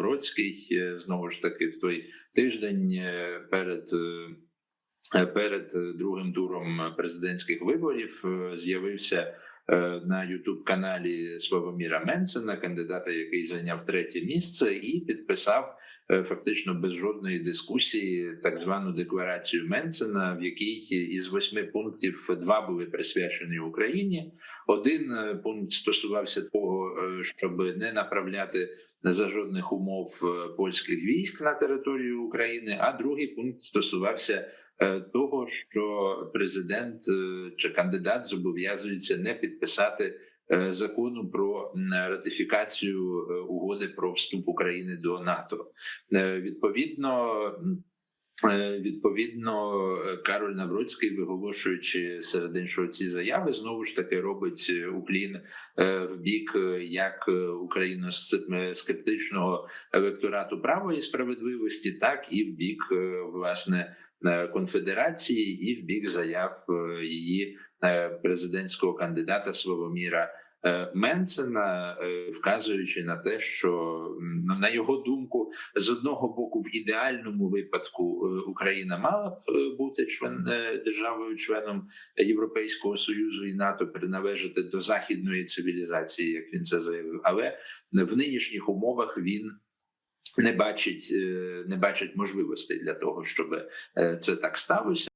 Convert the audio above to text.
Навроцький е, знову ж таки в той тиждень е, перед. е, Перед другим туром президентських виборів з'явився на Ютуб каналі Славоміра Менцена, кандидата, який зайняв третє місце, і підписав е, фактично без жодної дискусії так звану декларацію Менцена, в якій із восьми пунктів два були присвячені Україні. Один е, пункт стосувався того, е, щоб не направляти за жодних умов е, польських військ на територію України. А другий пункт стосувався е, того, що президент е, чи кандидат зобов'язується не підписати е, закону про ратифікацію е, угоди про вступ України до НАТО. Е, Відповідно. е, Відповідно, е, Кароль Навроцький, виголошуючи серед іншого ці заяви, знову ж таки робить е, уклін е, в бік е, як е, україно-скептичного електорату права і справедливості, так і в бік е, власне е, конфедерації, і в бік заяв е, її е, президентського кандидата Славоміра. е, Менцена, е, вказуючи на те, що ну, на його думку, з одного боку, в ідеальному випадку е, Україна мала б е, бути член е, державою, членом Європейського союзу і НАТО, приналежати до західної цивілізації, як він це заявив. Але в нинішніх умовах він не бачить, е, не бачить можливостей для того, щоб е, це так сталося.